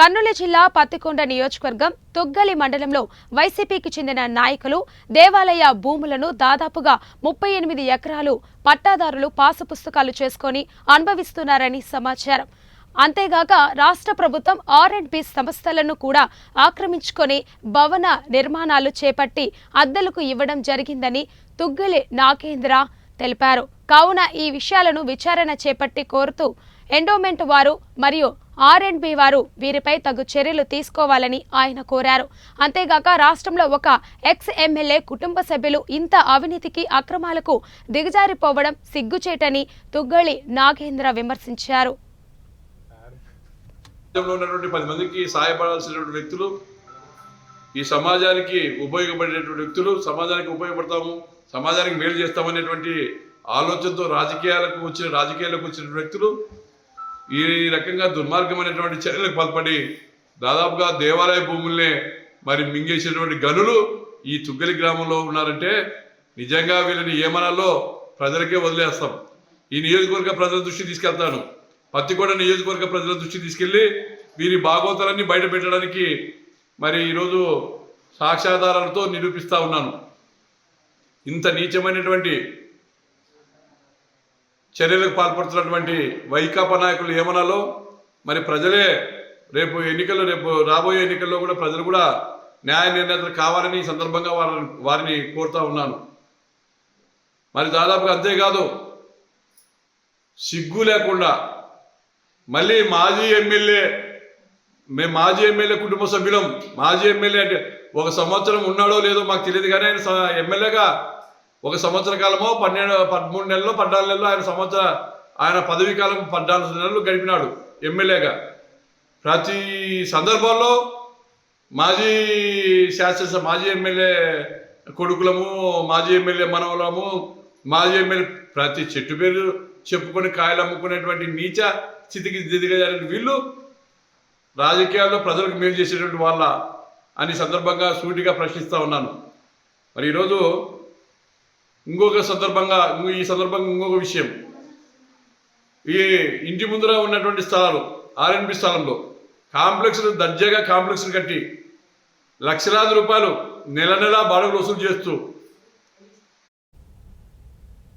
కర్నూలు జిల్లా పత్తికొండ నియోజకవర్గం తుగ్గలి మండలంలో వైసీపీకి చెందిన నాయకులు దేవాలయ భూములను దాదాపుగా ముప్పై ఎనిమిది ఎకరాలు పట్టాదారులు పాసు పుస్తకాలు చేసుకొని అనుభవిస్తున్నారని సమాచారం. అంతేగాక రాష్ట్ర ప్రభుత్వం ఆర్ అండ్ బి సంస్థలను కూడా ఆక్రమించుకొని భవన నిర్మాణాలు చేపట్టి అద్దెలకు ఇవ్వడం జరిగిందని తుగ్గలి నాగేంద్ర తెలిపారు. కావున ఈ విషయాలను విచారణ చేపట్టి కోరుతూ ఎండోమెంట్ వారు మరియు ఆర్ అండ్ బి వారు వీరిపై తగు చర్యలు తీసుకోవాలని ఆయన కోరారు. అంతేగాక రాష్ట్రంలో ఒక ఎక్స్ ఎమ్మెల్యే కుటుంబ సభ్యులు ఇంత అవినీతికి అక్రమాలకు దిగజారిపోవడం సిగ్గుచేటని తుగ్గళి నాగేంద్ర విమర్శించారు. పది మందికి సహాయపడాల్సినటువంటి వ్యక్తులు ఈ సమాజానికి ఉపయోగపడేటువంటి వ్యక్తులు సమాజానికి ఉపయోగపడతాము సమాజానికి మేలు చేస్తామనేటువంటి ఆలోచనతో రాజకీయాలకు వచ్చిన రాజకీయాలకు వచ్చిన వ్యక్తులు ఈ రకంగా దుర్మార్గమైనటువంటి చర్యలకు పాల్పడి దాదాపుగా దేవాలయ భూముల్నే మరి మింగేసినటువంటి గనులు ఈ తుగ్గలి గ్రామంలో ఉన్నారంటే నిజంగా వీళ్ళని ఏమనాలో ప్రజలకే వదిలేస్తాం. ఈ నియోజకవర్గ ప్రజల దృష్టి తీసుకెళ్తాను. పత్తికొండ నియోజకవర్గ ప్రజల దృష్టి తీసుకెళ్ళి వీరి భాగవతాలన్నీ బయట పెట్టడానికి మరి ఈరోజు సాక్ష్యాధారాలతో నిరూపిస్తా ఉన్నాను. ఇంత నీచమైనటువంటి చర్యలకు పాల్పడుతున్నటువంటి వైకాపా నాయకులు ఏమనాలో మరి ప్రజలే రేపు ఎన్నికల్లో రేపు రాబోయే ఎన్నికల్లో కూడా ప్రజలు కూడా న్యాయ నిర్ణేతలు కావాలని ఈ సందర్భంగా వారిని వారిని కోరుతా ఉన్నాను. మరి దాదాపుగా అంతేకాదు సిగ్గు లేకుండా మళ్ళీ మాజీ ఎమ్మెల్యే మేము మాజీ ఎమ్మెల్యే కుటుంబ సభ్యులం మాజీ ఎమ్మెల్యే అంటే ఒక సంవత్సరం ఉన్నాడో లేదో మాకు తెలియదు కానీ ఆయన స- ఎమ్మెల్యేగా ఒక సంవత్సర కాలమో పన్నెండు పదమూడు నెలలు పద్నాలుగు నెలలు ఆయన సంవత్సర ఆయన పదవీ కాలం పద్నాలుగు నెలలు గడిపినాడు ఎమ్మెల్యేగా. ప్రతి సందర్భంలో మాజీ శాసనసభ మాజీ ఎమ్మెల్యే కొడుకులము మాజీ ఎమ్మెల్యే మనవలము మాజీ ఎమ్మెల్యే ప్రతి చెట్టు పేరు చెప్పుకొని కాయలు అమ్ముకునేటువంటి నీచ స్థితికి దిగజారిన వీళ్ళు రాజకీయాల్లో ప్రజలకు మేలు చేసేటువంటి వాళ్ళ అని సందర్భంగా సూటిగా ప్రశ్నిస్తూ ఉన్నాను. మరి ఈరోజు ఇంకొక సందర్భంగా ఈ సందర్భంగా ఇంకొక విషయం. ఈ ఇంటి ముందర ఉన్నటువంటి స్థలాలు ఆర్ఎన్బి స్థలంలో కాంప్లెక్స్లు దర్జాగా కాంప్లెక్స్లు కట్టి లక్షలాది రూపాయలు నెల నెల బాడుగులు వసూలు చేస్తూ